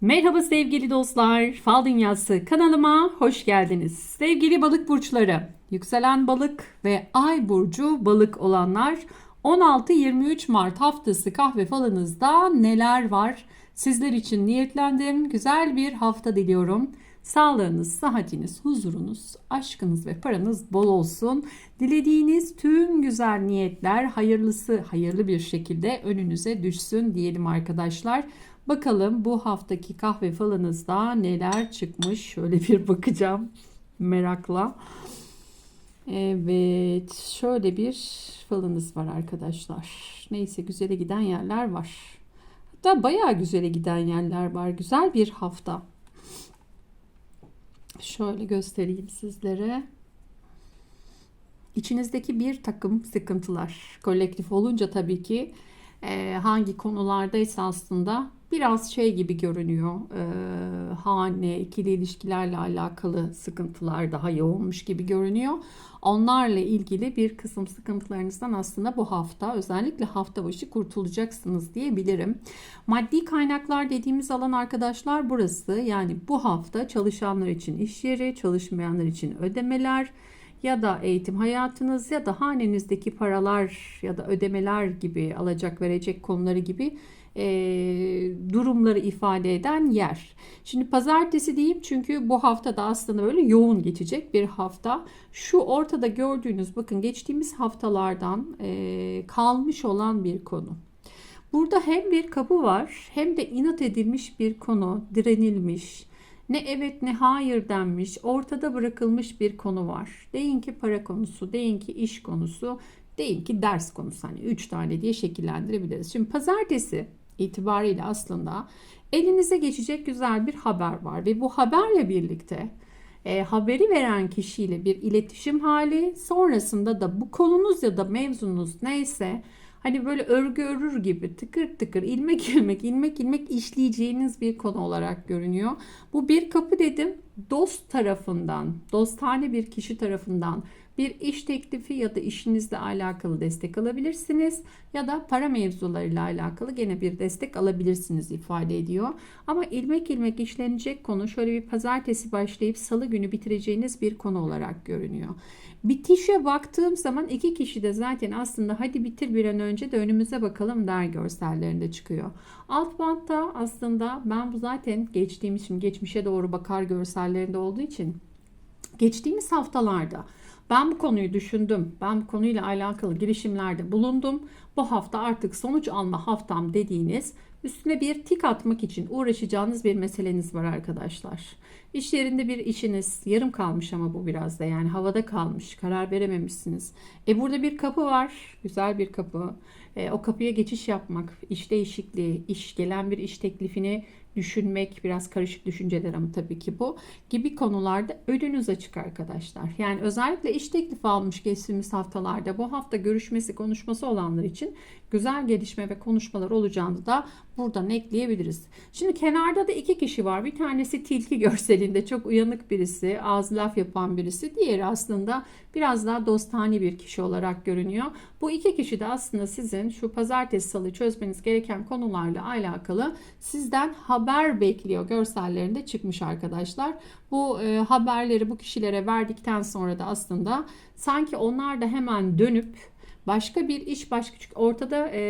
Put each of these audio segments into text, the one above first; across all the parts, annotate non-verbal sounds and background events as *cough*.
Merhaba sevgili dostlar. Fal Dünyası kanalıma hoş geldiniz. Sevgili balık burçları, yükselen balık ve ay burcu balık olanlar 16-23 Mart haftası kahve falınızda neler var? Sizler için niyetlendim. Güzel bir hafta diliyorum. Sağlığınız, sıhhatiniz, huzurunuz, aşkınız ve paranız bol olsun. Dilediğiniz tüm güzel niyetler hayırlısı, hayırlı bir şekilde önünüze düşsün diyelim arkadaşlar. Bakalım bu haftaki kahve falınızda neler çıkmış? Şöyle bir bakacağım merakla. Evet, şöyle bir falınız var arkadaşlar. Neyse güzele giden yerler var. Hatta bayağı güzele giden yerler var. Güzel bir hafta. Şöyle göstereyim sizlere. İçinizdeki bir takım sıkıntılar kolektif olunca tabii ki e, hangi konulardaysa aslında biraz şey gibi görünüyor. E, hane, ikili ilişkilerle alakalı sıkıntılar daha yoğunmuş gibi görünüyor. Onlarla ilgili bir kısım sıkıntılarınızdan aslında bu hafta özellikle hafta başı kurtulacaksınız diyebilirim. Maddi kaynaklar dediğimiz alan arkadaşlar burası. Yani bu hafta çalışanlar için iş yeri, çalışmayanlar için ödemeler, ya da eğitim hayatınız ya da hanenizdeki paralar ya da ödemeler gibi alacak verecek konuları gibi e, durumları ifade eden yer. Şimdi pazartesi diyeyim çünkü bu hafta da aslında böyle yoğun geçecek bir hafta. Şu ortada gördüğünüz bakın geçtiğimiz haftalardan e, kalmış olan bir konu. Burada hem bir kapı var hem de inat edilmiş bir konu, direnilmiş, ne evet ne hayır denmiş, ortada bırakılmış bir konu var. Deyin ki para konusu, deyin ki iş konusu, deyin ki ders konusu. Hani üç tane diye şekillendirebiliriz. Şimdi pazartesi itibariyle aslında elinize geçecek güzel bir haber var ve bu haberle birlikte e, haberi veren kişiyle bir iletişim hali sonrasında da bu konunuz ya da mevzunuz neyse hani böyle örgü örür gibi tıkır tıkır ilmek *laughs* ilmek ilmek ilmek işleyeceğiniz bir konu olarak görünüyor. Bu bir kapı dedim dost tarafından dostane bir kişi tarafından bir iş teklifi ya da işinizle alakalı destek alabilirsiniz ya da para mevzularıyla alakalı gene bir destek alabilirsiniz ifade ediyor. Ama ilmek ilmek işlenecek konu şöyle bir pazartesi başlayıp salı günü bitireceğiniz bir konu olarak görünüyor. Bitişe baktığım zaman iki kişi de zaten aslında hadi bitir bir an önce de önümüze bakalım der görsellerinde çıkıyor. Alt bantta aslında ben bu zaten geçtiğimiz şimdi geçmişe doğru bakar görsellerinde olduğu için geçtiğimiz haftalarda ben bu konuyu düşündüm. Ben bu konuyla alakalı girişimlerde bulundum. Bu hafta artık sonuç alma haftam dediğiniz üstüne bir tik atmak için uğraşacağınız bir meseleniz var arkadaşlar. İş yerinde bir işiniz yarım kalmış ama bu biraz da yani havada kalmış. Karar verememişsiniz. E burada bir kapı var. Güzel bir kapı. E, o kapıya geçiş yapmak, iş değişikliği, iş gelen bir iş teklifini düşünmek, biraz karışık düşünceler ama tabii ki bu gibi konularda önünüz açık arkadaşlar. Yani özellikle iş teklifi almış geçtiğimiz haftalarda bu hafta görüşmesi, konuşması olanlar için güzel gelişme ve konuşmalar olacağını da buradan ekleyebiliriz. Şimdi kenarda da iki kişi var. Bir tanesi tilki görselinde çok uyanık birisi, ağız laf yapan birisi. Diğeri aslında biraz daha dostane bir kişi olarak görünüyor. Bu iki kişi de aslında sizin şu pazartesi salı çözmeniz gereken konularla alakalı sizden haber bekliyor görsellerinde çıkmış arkadaşlar. Bu e, haberleri bu kişilere verdikten sonra da aslında sanki onlar da hemen dönüp Başka bir iş başka çünkü ortada e,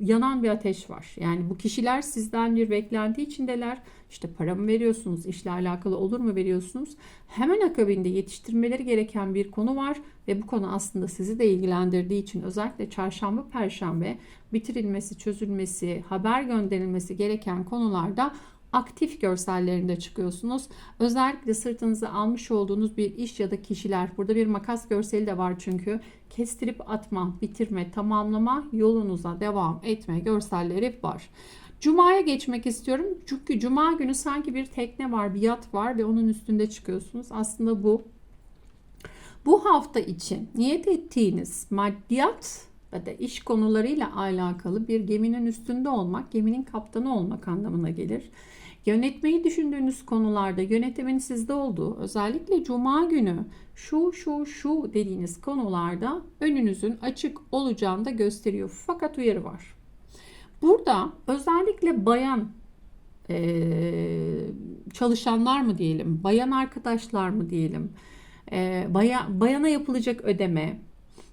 yanan bir ateş var. Yani bu kişiler sizden bir beklenti içindeler. İşte para mı veriyorsunuz, işle alakalı olur mu veriyorsunuz? Hemen akabinde yetiştirmeleri gereken bir konu var ve bu konu aslında sizi de ilgilendirdiği için özellikle çarşamba, perşembe bitirilmesi, çözülmesi, haber gönderilmesi gereken konularda aktif görsellerinde çıkıyorsunuz. Özellikle sırtınıza almış olduğunuz bir iş ya da kişiler. Burada bir makas görseli de var çünkü. Kestirip atma, bitirme, tamamlama, yolunuza devam etme görselleri var. Cuma'ya geçmek istiyorum. Çünkü cuma günü sanki bir tekne var, bir yat var ve onun üstünde çıkıyorsunuz. Aslında bu bu hafta için niyet ettiğiniz maddiyat ya da iş konularıyla alakalı bir geminin üstünde olmak, geminin kaptanı olmak anlamına gelir. Yönetmeyi düşündüğünüz konularda yönetimin sizde olduğu, özellikle cuma günü şu şu şu dediğiniz konularda önünüzün açık olacağını da gösteriyor. Fakat uyarı var. Burada özellikle bayan e, çalışanlar mı diyelim, bayan arkadaşlar mı diyelim, e, baya, bayana yapılacak ödeme,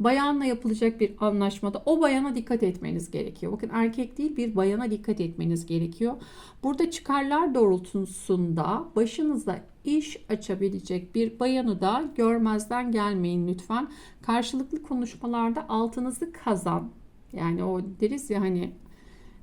bayanla yapılacak bir anlaşmada o bayana dikkat etmeniz gerekiyor. Bakın erkek değil bir bayana dikkat etmeniz gerekiyor. Burada çıkarlar doğrultusunda başınıza iş açabilecek bir bayanı da görmezden gelmeyin lütfen. Karşılıklı konuşmalarda altınızı kazan. Yani o deriz ya hani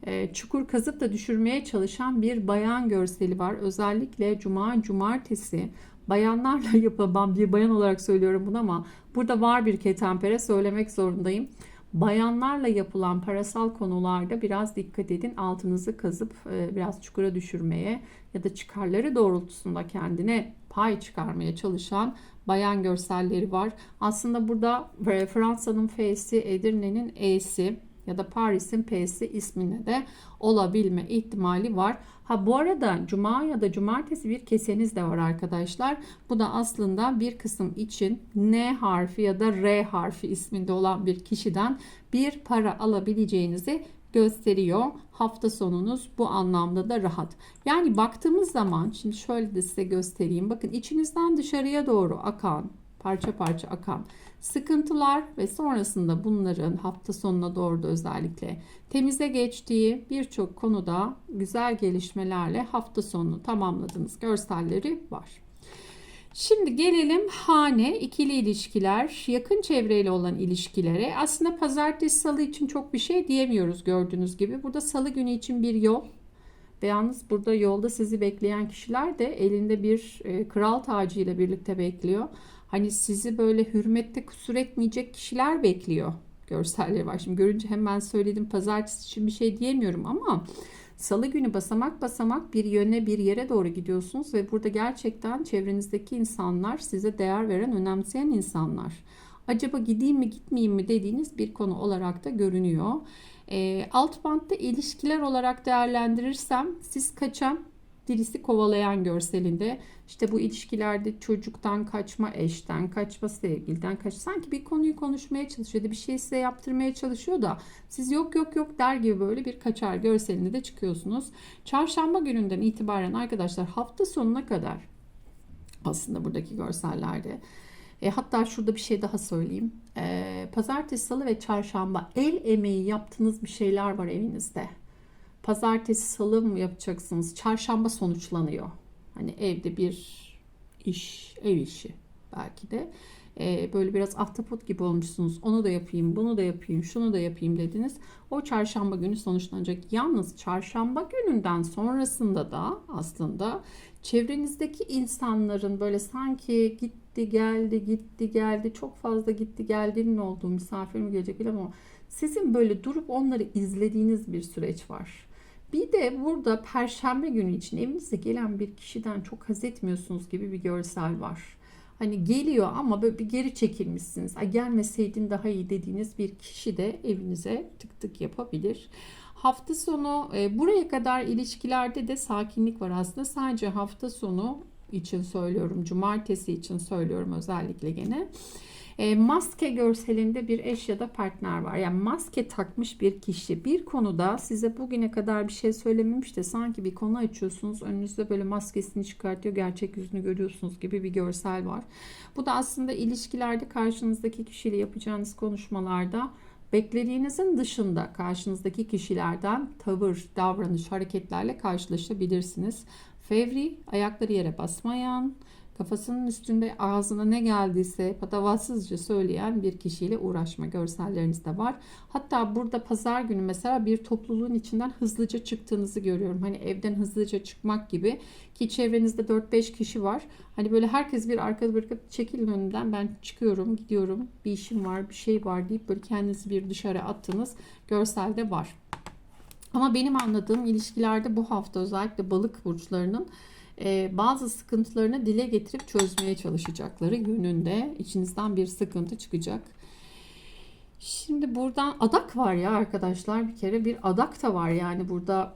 e, çukur kazıp da düşürmeye çalışan bir bayan görseli var. Özellikle cuma, cumartesi bayanlarla *laughs* yapılan bir bayan olarak söylüyorum bunu ama burada var bir ketempere söylemek zorundayım. Bayanlarla yapılan parasal konularda biraz dikkat edin. Altınızı kazıp e, biraz çukura düşürmeye ya da çıkarları doğrultusunda kendine pay çıkarmaya çalışan bayan görselleri var. Aslında burada e, Fransa'nın F'si, Edirne'nin E'si ya da Paris'in P'si ismine de olabilme ihtimali var. Ha bu arada cuma ya da cumartesi bir keseniz de var arkadaşlar. Bu da aslında bir kısım için N harfi ya da R harfi isminde olan bir kişiden bir para alabileceğinizi gösteriyor. Hafta sonunuz bu anlamda da rahat. Yani baktığımız zaman şimdi şöyle de size göstereyim. Bakın içinizden dışarıya doğru akan parça parça akan sıkıntılar ve sonrasında bunların hafta sonuna doğru da özellikle temize geçtiği birçok konuda güzel gelişmelerle hafta sonunu tamamladığınız görselleri var. Şimdi gelelim hane, ikili ilişkiler, yakın çevreyle olan ilişkilere. Aslında pazartesi salı için çok bir şey diyemiyoruz gördüğünüz gibi. Burada salı günü için bir yol ve yalnız burada yolda sizi bekleyen kişiler de elinde bir e, kral tacı ile birlikte bekliyor. Hani sizi böyle hürmette kusur etmeyecek kişiler bekliyor. Görselleri var. Şimdi görünce hemen söyledim pazartesi için bir şey diyemiyorum ama salı günü basamak basamak bir yöne bir yere doğru gidiyorsunuz ve burada gerçekten çevrenizdeki insanlar size değer veren, önemseyen insanlar. Acaba gideyim mi gitmeyeyim mi dediğiniz bir konu olarak da görünüyor. E, alt bantta ilişkiler olarak değerlendirirsem siz kaçan birisi kovalayan görselinde işte bu ilişkilerde çocuktan kaçma, eşten kaçma, sevgiliden kaç sanki bir konuyu konuşmaya çalışıyor da bir şey size yaptırmaya çalışıyor da siz yok yok yok der gibi böyle bir kaçar görselinde de çıkıyorsunuz. Çarşamba gününden itibaren arkadaşlar hafta sonuna kadar aslında buradaki görsellerde e, hatta şurada bir şey daha söyleyeyim. E, pazartesi, salı ve çarşamba el emeği yaptığınız bir şeyler var evinizde. Pazartesi, salı mı yapacaksınız? Çarşamba sonuçlanıyor. Hani evde bir iş, ev işi belki de. Ee, böyle biraz ahtapot gibi olmuşsunuz. Onu da yapayım, bunu da yapayım, şunu da yapayım dediniz. O çarşamba günü sonuçlanacak. Yalnız çarşamba gününden sonrasında da aslında çevrenizdeki insanların böyle sanki gitti geldi gitti geldi çok fazla gitti geldiğinin olduğu misafir mi gelecek ama sizin böyle durup onları izlediğiniz bir süreç var. Bir de burada perşembe günü için evinize gelen bir kişiden çok haz etmiyorsunuz gibi bir görsel var. Hani geliyor ama böyle bir geri çekilmişsiniz. Ay gelmeseydin daha iyi dediğiniz bir kişi de evinize tık tık yapabilir. Hafta sonu e, buraya kadar ilişkilerde de sakinlik var aslında. Sadece hafta sonu için söylüyorum. Cumartesi için söylüyorum özellikle gene. E, maske görselinde bir eş ya da partner var. Yani maske takmış bir kişi bir konuda size bugüne kadar bir şey söylememiş de sanki bir konu açıyorsunuz. Önünüzde böyle maskesini çıkartıyor. Gerçek yüzünü görüyorsunuz gibi bir görsel var. Bu da aslında ilişkilerde karşınızdaki kişiyle yapacağınız konuşmalarda beklediğinizin dışında karşınızdaki kişilerden tavır, davranış, hareketlerle karşılaşabilirsiniz. Fevri, ayakları yere basmayan, kafasının üstünde ağzına ne geldiyse patavatsızca söyleyen bir kişiyle uğraşma görselleriniz de var. Hatta burada pazar günü mesela bir topluluğun içinden hızlıca çıktığınızı görüyorum. Hani evden hızlıca çıkmak gibi ki çevrenizde 4-5 kişi var. Hani böyle herkes bir arkada bırakıp çekilin önümden ben çıkıyorum gidiyorum bir işim var bir şey var deyip böyle kendinizi bir dışarı attığınız görselde var. Ama benim anladığım ilişkilerde bu hafta özellikle balık burçlarının bazı sıkıntılarını dile getirip çözmeye çalışacakları yönünde içinizden bir sıkıntı çıkacak. Şimdi buradan adak var ya arkadaşlar bir kere bir adak da var yani burada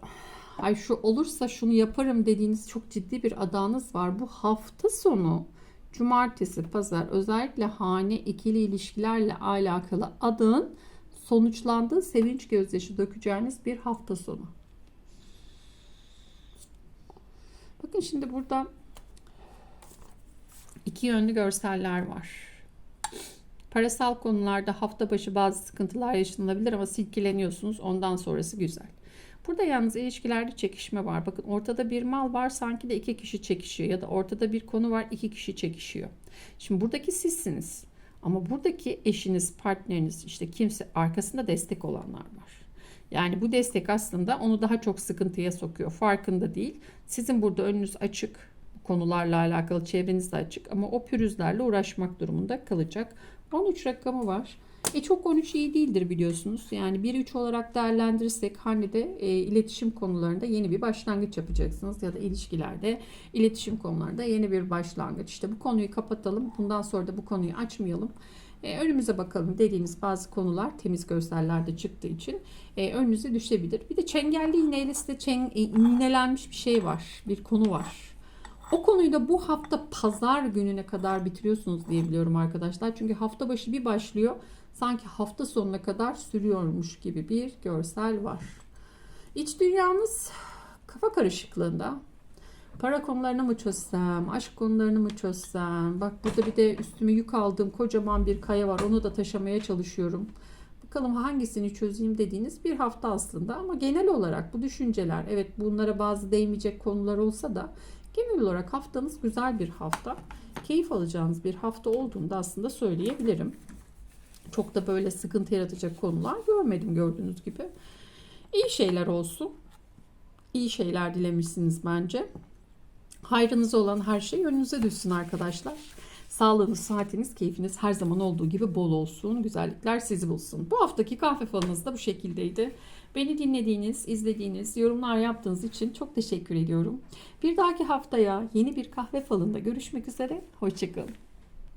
ay şu olursa şunu yaparım dediğiniz çok ciddi bir adağınız var. Bu hafta sonu cumartesi pazar özellikle hane ikili ilişkilerle alakalı adın sonuçlandığı sevinç gözyaşı dökeceğiniz bir hafta sonu. Bakın şimdi burada iki yönlü görseller var. Parasal konularda hafta başı bazı sıkıntılar yaşanabilir ama silkeleniyorsunuz. Ondan sonrası güzel. Burada yalnız ilişkilerde çekişme var. Bakın ortada bir mal var sanki de iki kişi çekişiyor ya da ortada bir konu var iki kişi çekişiyor. Şimdi buradaki sizsiniz. Ama buradaki eşiniz, partneriniz işte kimse arkasında destek olanlar var. Yani bu destek aslında onu daha çok sıkıntıya sokuyor. Farkında değil. Sizin burada önünüz açık. Konularla alakalı çevreniz de açık ama o pürüzlerle uğraşmak durumunda kalacak. 13 rakamı var. E çok 13 iyi değildir biliyorsunuz. Yani 1-3 olarak değerlendirirsek Hanne'de e, iletişim konularında yeni bir başlangıç yapacaksınız. Ya da ilişkilerde iletişim konularında yeni bir başlangıç. İşte bu konuyu kapatalım. Bundan sonra da bu konuyu açmayalım. E, önümüze bakalım dediğiniz bazı konular temiz görsellerde çıktığı için e, önünüze düşebilir. Bir de çengelli iğneyle size çeng, e, iğnelenmiş bir şey var. Bir konu var. O konuyu da bu hafta pazar gününe kadar bitiriyorsunuz diye biliyorum arkadaşlar. Çünkü hafta başı bir başlıyor. Sanki hafta sonuna kadar sürüyormuş gibi bir görsel var. İç dünyanız kafa karışıklığında. Para konularını mı çözsem, aşk konularını mı çözsem? Bak burada bir de üstüme yük aldığım kocaman bir kaya var. Onu da taşımaya çalışıyorum. Bakalım hangisini çözeyim dediğiniz bir hafta aslında ama genel olarak bu düşünceler evet bunlara bazı değmeyecek konular olsa da genel olarak haftanız güzel bir hafta. Keyif alacağınız bir hafta olduğunu da aslında söyleyebilirim. Çok da böyle sıkıntı yaratacak konular görmedim gördüğünüz gibi. İyi şeyler olsun. İyi şeyler dilemişsiniz bence. Hayrınız olan her şey önünüze düşsün arkadaşlar. Sağlığınız, saatiniz, keyfiniz her zaman olduğu gibi bol olsun. Güzellikler sizi bulsun. Bu haftaki kahve falınız da bu şekildeydi. Beni dinlediğiniz, izlediğiniz, yorumlar yaptığınız için çok teşekkür ediyorum. Bir dahaki haftaya yeni bir kahve falında görüşmek üzere. Hoşçakalın.